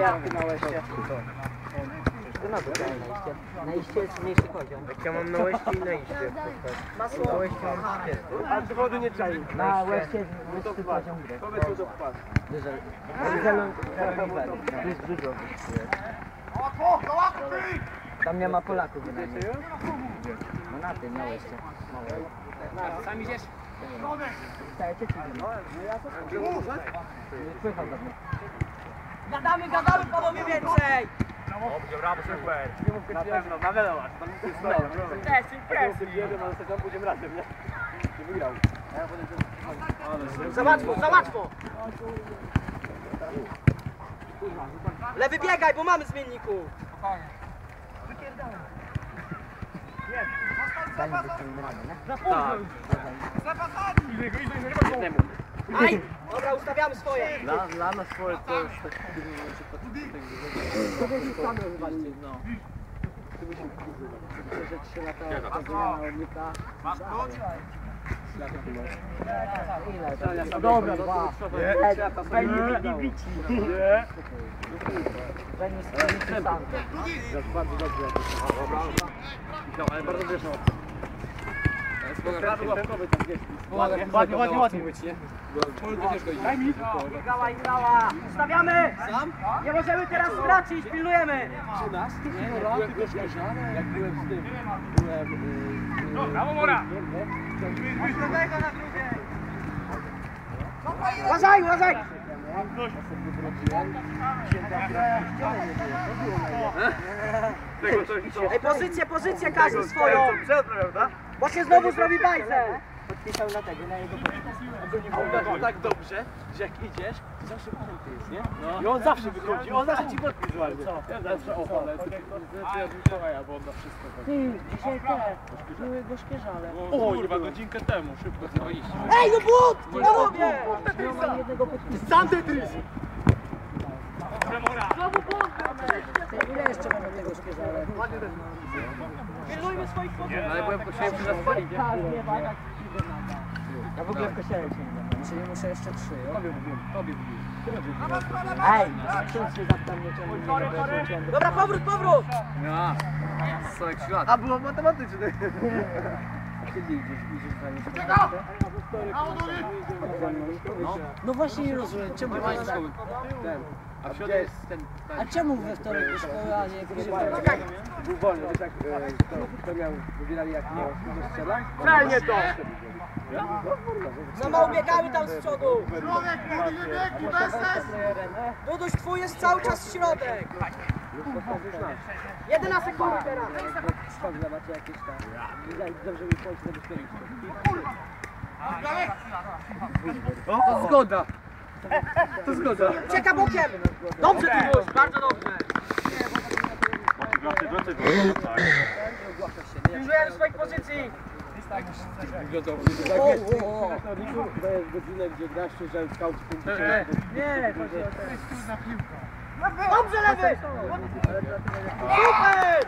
jak na łeście. To na dół na iście. Na iście jest mniejszy poziom. Jak ja mam na łeście i na iście. Na łeście mam 30. A ty wody nie czai. Na łeście jest wyższy poziom gry. Powiedz mu to wpadł. Dużo. Jest dużo. Tam nie ma Polaków bynajmniej. No na tym, na łeście. Sam idziesz? Stajecie czy nie? Płychał do mnie. Gadamy, gadamy panowie więcej! Dobrze, brawo, super. Na pewno, na pewno masz. Tam nic nie stoi. Tym jeden, ale tam pójdziemy razem, nie? Nie wygrał. Za łatwo, za łatwo! Lewy biegaj, bo mamy zmienników! Zanim byśmy ramy, nie? Aj! Dobra, ustawiamy swoje! Dla, dla nas swoje to już tak No. Myślę, że 3 lata ta zmiana odnika. Masz klucz? Dobra, dwa. Fajnie bici. Nie. Fajnie z sam. Bardzo dobrze. No, ale bardzo wiesz o co. Ładnie, ładnie, ładnie? Daj mi. Igała, igała! Ustawiamy! Nie możemy teraz stracić, pilnujemy! Przy nas? Nie, w Gorzkierzanie, jak byłem z tym. Byłem... Brawo, Mora! Uważaj, uważaj! Tego coś, co... Ej, pozycję, pozycję każdy swoją! Przed, prawda? Bo się znowu zrobi bajzel! Podpisał na tego, na jego A on tak, tak dobrze, że jak idziesz, to zawsze pamięty jest, nie? I on zawsze wychodzi, on zawsze ci podpis ładnie. Co? Ja zawsze o, ale to ja Mikołaja, bo on na wszystko tak. Ty, dzisiaj te, były gorzkierze, ale... O, kurwa, godzinkę temu, szybko dzwoniście. Ej, no but! Jednego podpisu. Sam Tetris! Ty, Ile jeszcze mamy tego gorzkierza, ale... Ale byłem potrzebny przy nas palić, nie? Ja w ogóle w kościele się nie czyli muszę jeszcze trzy. jo? Tobie mówiłem, tobie mówiłem. Ej, ksiądz się zapytał mnie, czemu nie Dobra, powrót, powrót! Ja, co jak ślad. A było matematyczne. Kiedy idziesz, idziesz za nim? No, no właśnie nie rozumiem, czemu jest tak? Ten. A w środę jest ten... A czemu we wtorek do szkoły, a nie w? Był wolny, wiesz jak e, kto, kto miał, wybierali jak miał kto strzela? Celnie to! Za mało biegały tam z przodu! Duduś, twój jest cały czas środek! 11 sekundy teraz! Jakieś tam. Dobrze mi zabezpieczyć. To zgoda! To zgoda! Ucieka bokiem! Dobrze, Duduś, bardzo dobrze! Pilnujemy swoich pozycji! To jest godzinę, gdzie grasz, że scout punkty. Nie, chodzi o to. Dobrze, lewy! Super!